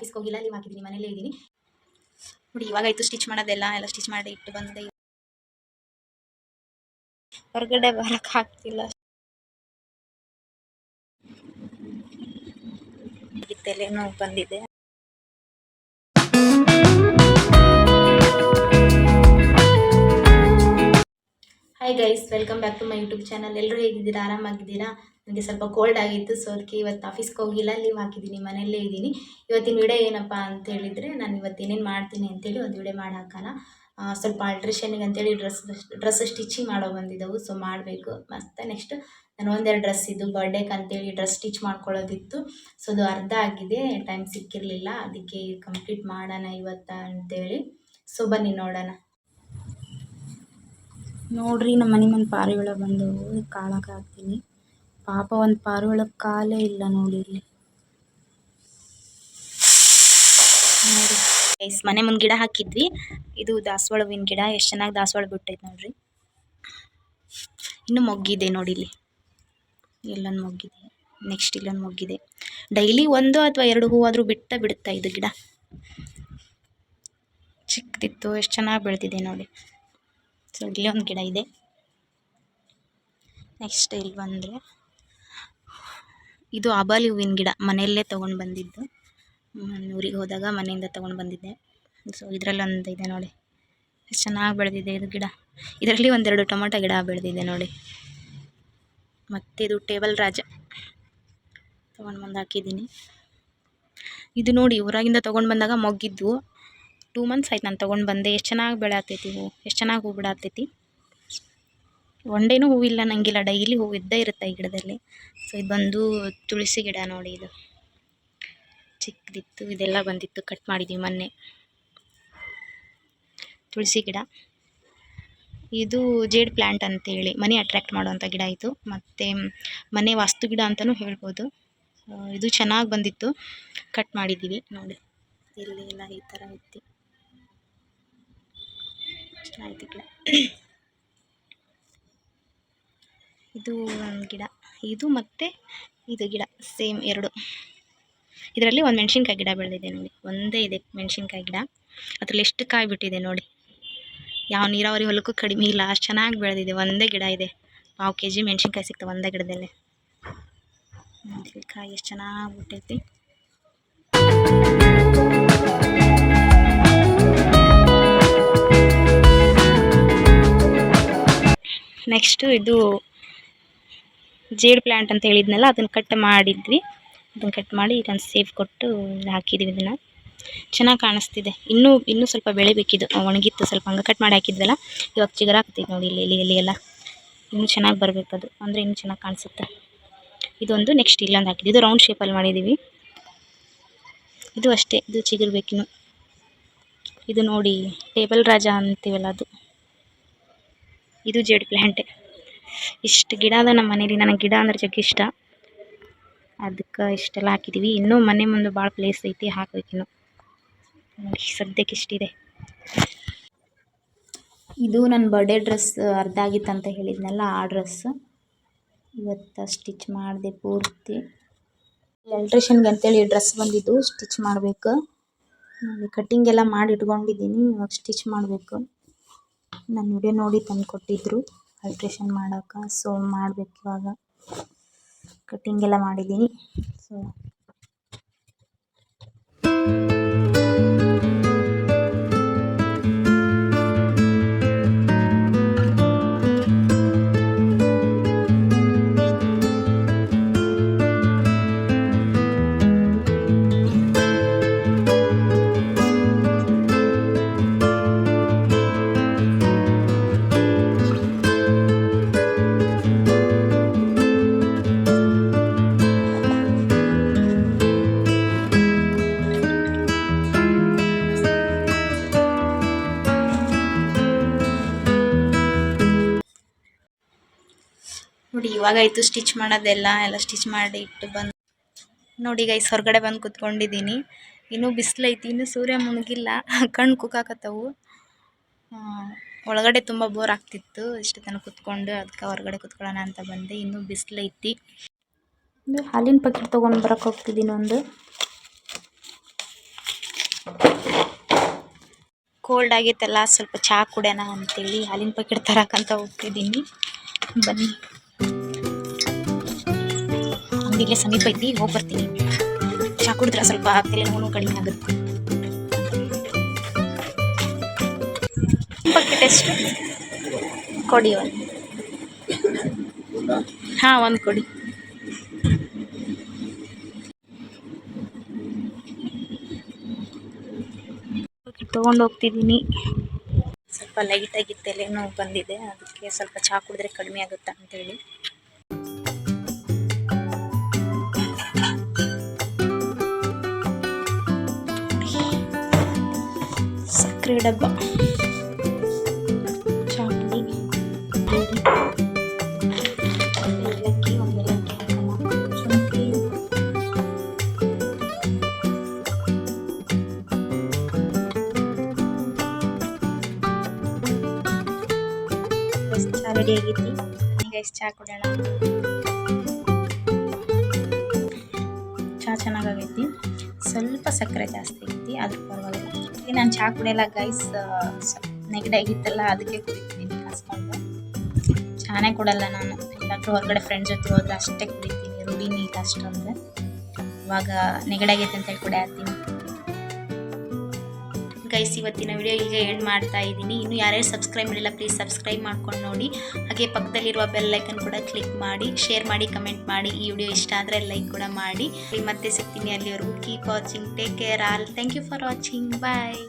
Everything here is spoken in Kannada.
ಆಫೀಸ್ಗೆ ಹೋಗಿಲ್ಲ ಲೀವ್ ಹಾಕಿದ್ದೀನಿ ಮನೇಲೇ ಇದ್ದೀನಿ. ನೋಡಿ, ಇವಾಗಾಯ್ತು ಸ್ಟಿಚ್ ಮಾಡೋದೆಲ್ಲ, ಎಲ್ಲ ಸ್ಟಿಚ್ ಮಾಡಿ ಇಟ್ಟು ಬಂದೆ. ಹೊರಗಡೆ ಬರೋಕ್ಕಾಗ್ತಿಲ್ಲ ಆಗ್ತಿಲ್ಲ. ತಲೆ ನೋವು ಬಂದಿದೆ. Hi guys welcome back to my YouTube channel ಎಲ್ಲರೂ ಹೇಗಿದ್ದೀರಾ? ಆರಾಮಾಗಿದ್ದೀರಾ? ನನಗೆ ಸ್ವಲ್ಪ ಕೋಲ್ಡ್ ಆಗಿತ್ತು ಸೊ ಅದಕ್ಕೆ ಇವತ್ತು ಆಫೀಸ್ಗೆ ಹೋಗಿಲ್ಲ. ಲೀವ್ ಹಾಕಿದ್ದೀನಿ, ಮನೆಯಲ್ಲೇ ಇದ್ದೀನಿ. ಇವತ್ತಿನ ವಿಡಿಯೋ ಏನಪ್ಪ ಅಂತ ಹೇಳಿದರೆ, ನಾನು ಇವತ್ತು ಏನೇನು ಮಾಡ್ತೀನಿ ಅಂತೇಳಿ ಒಂದು ವಿಡಿಯೋ ಮಾಡಿ ಹಾಕೋಣ ಸ್ವಲ್ಪ ಆಲ್ಟ್ರೇಷನಿಗೆ ಅಂತೇಳಿ ಡ್ರೆಸ್ ಡ್ರೆಸ್ ಸ್ಟಿಚಿಂಗ್ ಮಾಡೋ ಬಂದಿದ್ದವು ಸೊ ಮಾಡಬೇಕು. ಮತ್ತು ನೆಕ್ಸ್ಟ್ ನಾನು ಒಂದೆರಡು ಡ್ರೆಸ್ ಇದ್ದು ಬರ್ಡೇಗೆ ಅಂತೇಳಿ ಡ್ರೆಸ್ ಸ್ಟಿಚ್ ಮಾಡ್ಕೊಳ್ಳೋದಿತ್ತು. ಸೊ ಅದು ಅರ್ಧ ಆಗಿದೆ ಟೈಮ್ ಸಿಕ್ಕಿರಲಿಲ್ಲ. ಅದಕ್ಕೆ ಕಂಪ್ಲೀಟ್ ಮಾಡೋಣ ಇವತ್ತು ಅಂತೇಳಿ. ಸೊ ಬನ್ನಿ ನೋಡೋಣ. ನೋಡ್ರಿ ನಮ್ಮ ಮನೆ ಮುಂದೆ ಪಾರಿವಾಳ ಬಂದವು ಹಾಕ್ತೀನಿ ಪಾಪ ಒಂದು ಪಾರಿವಾಳಕ್ಕೆ ಕಾಲೇ ಇಲ್ಲ ನೋಡಿ ಇಲ್ಲಿ. ನೋಡಿ. ಗೈಸ್ ಮನೆ ಮುಂದೆ ಗಿಡ ಹಾಕಿದ್ವಿ. ಇದು ದಾಸವಾಳ ಹೂವಿನ ಗಿಡ, ಎಷ್ಟು ಚೆನ್ನಾಗಿ ದಾಸವಾಳ ಬಿಟ್ಟೈತೆ ನೋಡ್ರಿ. ಇನ್ನು ಮೊಗ್ಗಿದೆ ನೋಡಿ ಇಲ್ಲಿ. ಇಲ್ಲೊಂದು ಮೊಗ್ಗಿದೆ. ನೆಕ್ಸ್ಟ್ ಇಲ್ಲೊಂದು ಮೊಗ್ಗಿದೆ. ಡೈಲಿ ಒಂದು ಅಥವಾ ಎರಡು ಹೂವಾದರೂ ಬಿಟ್ಟ ಬಿಡುತ್ತಾ ಇದು ಗಿಡ. ಚಿಕ್ಕದಿತ್ತು ಎಷ್ಟು ಚೆನ್ನಾಗಿ ಬೆಳೆದಿದೆ ನೋಡಿ. ಸೊ ಇಲ್ಲಿ ಒಂದು ಗಿಡ ಇದೆ. ನೆಕ್ಸ್ಟ್ ಇಲ್ಲಿ ಬಂದರೆ ಇದು ಅಬಾಲಿ ಹೂವಿನ ಗಿಡ. ಮನೆಯಲ್ಲೇ ತೊಗೊಂಡು ಬಂದಿದ್ದು. ಊರಿಗೆ ಹೋದಾಗ ಮನೆಯಿಂದ ತೊಗೊಂಡು ಬಂದಿದ್ದೆ. ಸೊ ಇದರಲ್ಲಿ ಒಂದು ಇದೆ ನೋಡಿ. ಎಷ್ಟು ಚೆನ್ನಾಗಿ ಬೆಳೆದಿದೆ ಇದು ಗಿಡ. ಇದರಲ್ಲಿ ಒಂದೆರಡು ಟೊಮೊಟೊ ಗಿಡ ಬೆಳೆದಿದೆ ನೋಡಿ. ಮತ್ತು ಇದು ಟೇಬಲ್ ರಾಜ ತೊಗೊಂಡು ಬಂದು ಹಾಕಿದ್ದೀನಿ. ಇದು ನೋಡಿ, ಊರಾಗಿಂದ ತೊಗೊಂಡು ಬಂದಾಗ ಮೊಗ್ಗಿದ್ವು ಟೂ ಮಂತ್ಸ್ ಆಯ್ತು ನಾನು ತೊಗೊಂಡು ಬಂದೆ. ಎಷ್ಟು ಚೆನ್ನಾಗಿ ಬೆಳೆಯತ್ತೈತಿ ಹೂವು ಎಷ್ಟು ಚೆನ್ನಾಗಿ ಹೂ ಬಿಡಾತೈತಿ. ಒನ್ ಹೂವಿಲ್ಲ ನನಗಿಲ್ಲ ಡೈಲಿ ಹೂವು ಇದ್ದೇ ಇರುತ್ತೆ ಈ ಗಿಡದಲ್ಲಿ. ಸೊ ಇದು ಬಂದು ತುಳಸಿ ಗಿಡ ನೋಡಿ ಇದು. ಚಿಕ್ಕದಿತ್ತು, ಇದೆಲ್ಲ ಬಂದಿತ್ತು ಕಟ್ ಮಾಡಿದ್ದೀವಿ ಮೊನ್ನೆ. ತುಳಸಿ ಗಿಡ. ಇದು ಜೇಡ್ ಪ್ಲ್ಯಾಂಟ್ ಅಂತೇಳಿ, ಮನೆ ಅಟ್ರ್ಯಾಕ್ಟ್ ಮಾಡುವಂಥ ಗಿಡ ಇದು. ಮತ್ತು ಮನೆ ವಾಸ್ತು ಗಿಡ ಅಂತಲೂ ಹೇಳ್ಬೋದು. ಇದು ಚೆನ್ನಾಗಿ ಬಂದಿತ್ತು. ಕಟ್ ಮಾಡಿದ್ದೀವಿ ನೋಡಿ. ಇಲ್ಲಿ ಎಲ್ಲ ಈ ಥರ ಐತಿ. ಚೆನ್ನಾಗೈತಿ ಗಿಡ. ಇದು ಒಂದು ಗಿಡ. ಇದು ಮತ್ತು ಇದು ಗಿಡ. ಸೇಮ್ ಎರಡು. ಇದರಲ್ಲಿ ಒಂದು ಮೆಣಸಿನ್ಕಾಯಿ ಗಿಡ ಬೆಳೆದಿದೆ ನೋಡಿ. ಒಂದೇ ಇದೆ ಮೆಣಸಿನ್ಕಾಯಿ ಗಿಡ. ಅದರಲ್ಲಿ ಎಷ್ಟು ಕಾಯಿ ಬಿಟ್ಟಿದೆ ನೋಡಿ. ಯಾವ ನೀರಾವರಿ ಹೊಲಕ್ಕೂ ಕಡಿಮೆ ಇಲ್ಲ. ಅಷ್ಟು ಚೆನ್ನಾಗಿ ಬೆಳೆದಿದೆ. ಒಂದೇ ಗಿಡ ಇದೆ. ಪಾವು ಕೆ ಜಿ ಮೆಣಸಿನ್ಕಾಯಿ ಸಿಗ್ತವೆ ಒಂದೇ ಗಿಡದಲ್ಲಿ. ಕಾಯಿ ಎಷ್ಟು ಚೆನ್ನಾಗಿ ಬಿಟ್ಟೈತಿ ನೆಕ್ಸ್ಟು ಇದು ಜೇಡ್ ಪ್ಲ್ಯಾಂಟ್ ಅಂತ ಹೇಳಿದ್ನಲ್ಲ, ಅದನ್ನು ಕಟ್ ಮಾಡಿದ್ವಿ. ಅದನ್ನು ಕಟ್ ಮಾಡಿ ಇದನ್ನು ಸೇಫ್ ಕೊಟ್ಟು ಹಾಕಿದ್ವಿ ಇದನ್ನು. ಚೆನ್ನಾಗಿ ಕಾಣಿಸ್ತಿದೆ. ಇನ್ನೂ ಇನ್ನೂ ಸ್ವಲ್ಪ ಬೆಳಿಬೇಕಿದು. ಒಣಗಿತ್ತು, ಸ್ವಲ್ಪ ಹಂಗೆ ಕಟ್ ಮಾಡಿ ಹಾಕಿದ್ವಲ್ಲ, ಇವಾಗ ಚಿಗುರಾಗ್ತೈತೆ ನೋಡಿ ಇಲ್ಲಿ ಇಲ್ಲಿ ಇಲ್ಲಿ ಎಲ್ಲ. ಇನ್ನೂ ಚೆನ್ನಾಗಿ ಬರಬೇಕು ಅದು. ಅಂದರೆ ಇನ್ನೂ ಚೆನ್ನಾಗಿ ಕಾಣಿಸುತ್ತೆ. ಇದೊಂದು ನೆಕ್ಸ್ಟ್ ಇಲ್ಲೊಂದು ಹಾಕಿದ್ವಿ. ಇದು ರೌಂಡ್ ಶೇಪಲ್ಲಿ ಮಾಡಿದ್ದೀವಿ ಇದು ಅಷ್ಟೇ. ಇದು ಚಿಗುರ್ಬೇಕಿನ್ನು. ಇದು ನೋಡಿ, ಟೇಬಲ್ ರಾಜ ಅಂತೀವಲ್ಲ ಅದು. ಇದು ಜೇಡ್ ಪ್ಲಾಂಟ್. ಇಷ್ಟು ಗಿಡ ಅದ ನಮ್ಮ ಮನೇಲಿ. ನನಗೆ ಗಿಡ ಅಂದ್ರೆ ಜಗ್ಗಿ ಇಷ್ಟ. ಅದಕ್ಕೆ ಇಷ್ಟೆಲ್ಲ ಹಾಕಿದ್ದೀವಿ ಇನ್ನೂ ಮನೆ ಮುಂದೆ ಭಾಳ ಪ್ಲೇಸ್ ಐತಿ ಹಾಕ್ಬೇಕಿನ್ನು ನೋಡಿ, ಸದ್ಯಕ್ಕೆ ಇಷ್ಟಿದೆ. ಇದು ನನ್ನ ಬರ್ಡೇ ಡ್ರೆಸ್ ಅರ್ಧ ಆಗಿತ್ತು ಅಂತ ಹೇಳಿದ್ನಲ್ಲ, ಆ ಡ್ರೆಸ್ ಇವತ್ತು ಸ್ಟಿಚ್ ಮಾಡಿದೆ ಪೂರ್ತಿ. ಎಲೆಕ್ಟ್ರಿಷನ್ಗೆ ಅಂತೇಳಿ ಡ್ರೆಸ್ ಬಂದಿದ್ದು ಸ್ಟಿಚ್ ಮಾಡಬೇಕು. ಕಟ್ಟಿಂಗ್ ಎಲ್ಲ ಮಾಡಿ ಇಟ್ಕೊಂಡಿದ್ದೀನಿ. ಇವಾಗ ಸ್ಟಿಚ್ ಮಾಡಬೇಕು. ನನ್ನ ವಿಡಿಯೋ ನೋಡಿ ತಂದು ಕೊಟ್ಟಿದ್ದರು ಅಲ್ಟ್ರೇಷನ್ ಮಾಡೋಕೆ ಸೊ ಮಾಡ್ಬೇಕು ಇವಾಗ. ಕಟ್ಟಿಂಗ್ ಎಲ್ಲ ಮಾಡಿದ್ದೀನಿ. ಸೊ ಇವಾಗಾಯಿತು ಸ್ಟಿಚ್ ಮಾಡೋದೆಲ್ಲ, ಎಲ್ಲ ಸ್ಟಿಚ್ ಮಾಡಿ ಇಟ್ಟು ಬಂದು ನೋಡಿ ಗೈಸ್ ಹೊರಗಡೆ ಬಂದು ಕುತ್ಕೊಂಡಿದ್ದೀನಿ. ಇನ್ನೂ ಬಿಸಿಲೈತಿ ಇನ್ನೂ ಸೂರ್ಯ ಮುಳುಗಿಲ್ಲ. ಕಣ್ಣು ಕುಕ್ಕಾಕತ್ತವು. ಒಳಗಡೆ ತುಂಬ ಬೋರ್ ಆಗ್ತಿತ್ತು. ಇಷ್ಟು ತನಕ ಕುತ್ಕೊಂಡು ಅದಕ್ಕೆ ಹೊರಗಡೆ ಕುತ್ಕೊಳ್ಳೋಣ ಅಂತ ಬಂದೆ. ಇನ್ನೂ ಬಿಸಿಲೈತಿ ಇನ್ನು ಹಾಲಿನ ಪ್ಯಾಕೆಟ್ ತೊಗೊಂಡು ಬರೋಕೆ ಹೋಗ್ತಿದ್ದೀನಿ ಒಂದು. ಕೋಲ್ಡ್ ಆಗಿತ್ತಲ್ಲ ಸ್ವಲ್ಪ ಚಹಾ ಅಂತ ಅಂತೇಳಿ ಹಾಲಿನ ಪ್ಯಾಕೆಟ್ ತರಕಂತ ಹೋಗ್ತಿದ್ದೀನಿ. ಬನ್ನಿ. ಅಂಗಡಿಗೆ ಸಮೀಪ ಐತಿ ಹೋಗಿ ಬರ್ತೀನಿ. ಚಾ ಕುಡಿದ್ರೆ ಸ್ವಲ್ಪ ತಲೆ ನೋವು ಕಡಿಮೆ ಆಗುತ್ತೆ. ಬಕೆಟ್ ಎಷ್ಟು ಕೊಡಿ ಒಂದು. ಹಾಂ, ಒಂದು ಕೊಡಿ. ತೊಗೊಂಡು ಹೋಗ್ತಿದ್ದೀನಿ. ಸ್ವಲ್ಪ ಲೈಟಾಗಿ ತಲೆನೋವು ಬಂದಿದೆ, ಅದಕ್ಕೆ ಸ್ವಲ್ಪ ಚಹಾ ಕುಡಿದ್ರೆ ಕಡಿಮೆ ಅಂತ ಅಂತೇಳಿ. ಸಕ್ಕರೆ ಡಬ್ಬ. ಚಹಾ ಪುಡಿ ಗೋಧಿ, ಏಲಕ್ಕಿ ಒಂದು ಏಲಕ್ಕಿ ಚಹಾ ರೆಡಿ ಆಗೈತಿ ಈಗ ಎಷ್ಟು ಚಾ ಕುಡಿಯೋಣ ಚಾ ಚೆನ್ನಾಗಾಗೈತಿ. ಸ್ವಲ್ಪ ಸಕ್ಕರೆ ಜಾಸ್ತಿ ಐತಿ ಅದ್ರ ಪರವಾಗಿಲ್ಲ. ಇಲ್ಲಿ ನಾನು ಚಹಾ ಕುಡಿಯಲ್ಲ ಗೈಸ್ ನೆಗಡಿ ಆಗಿತ್ತಲ್ಲ, ಅದಕ್ಕೆ ಕುಡಿತೀನಿ ಕಾಸ್ಕೊಂಡು ಚಹಾನೇ ಕೊಡಲ್ಲ ನಾನು. ಎಲ್ಲಾದರೂ ಹೊರಗಡೆ ಫ್ರೆಂಡ್ ಜೊತೆ ಹೋದ್ರೆ ಅಷ್ಟೇ ಕುಡಿತೀನಿ ರೂಢಿನೇ ಇಲ್ಲ ಅಷ್ಟೊಂದು. ಇವಾಗ ನೆಗಡಿ ಆಗೈತೆ ಅಂತ ಹೇಳಿ ಕುಡಿಯತ್ತೀನಿ. ಗೈಸ್ ಇವತ್ತಿನ ವಿಡಿಯೋ ಈಗ ಎಂಡ್ ಮಾಡ್ತಾ ಇದ್ದೀನಿ. ಇನ್ನು ಯಾರ್ಯಾರು ಸಬ್ಸ್ಕ್ರೈಬ್ ಮಾಡಿಲ್ಲ ಪ್ಲೀಸ್ ಸಬ್ಸ್ಕ್ರೈಬ್ ಮಾಡ್ಕೊಂಡು ನೋಡಿ. ಹಾಗೆ ಪಕ್ಕದಲ್ಲಿರುವ ಬೆಲ್ ಐಕನ್ ಕೂಡ ಕ್ಲಿಕ್ ಮಾಡಿ ಶೇರ್ ಮಾಡಿ ಕಮೆಂಟ್ ಮಾಡಿ. ಈ ವಿಡಿಯೋ ಇಷ್ಟ ಆದರೆ ಲೈಕ್ ಕೂಡ ಮಾಡಿ. ಮತ್ತೆ ಸಿಗ್ತೀನಿ ಅಲ್ಲಿವರೆಗೂ. Keep watching take care all thank you for watching bye